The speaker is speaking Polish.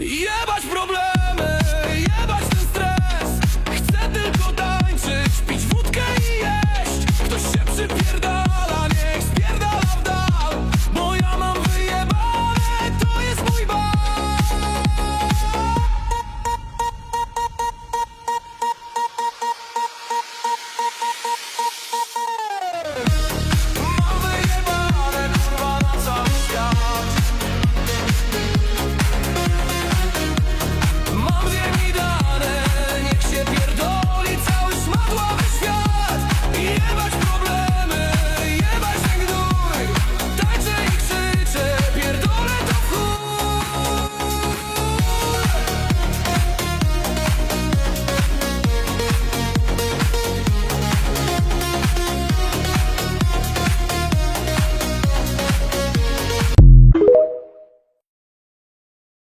Jebać problem.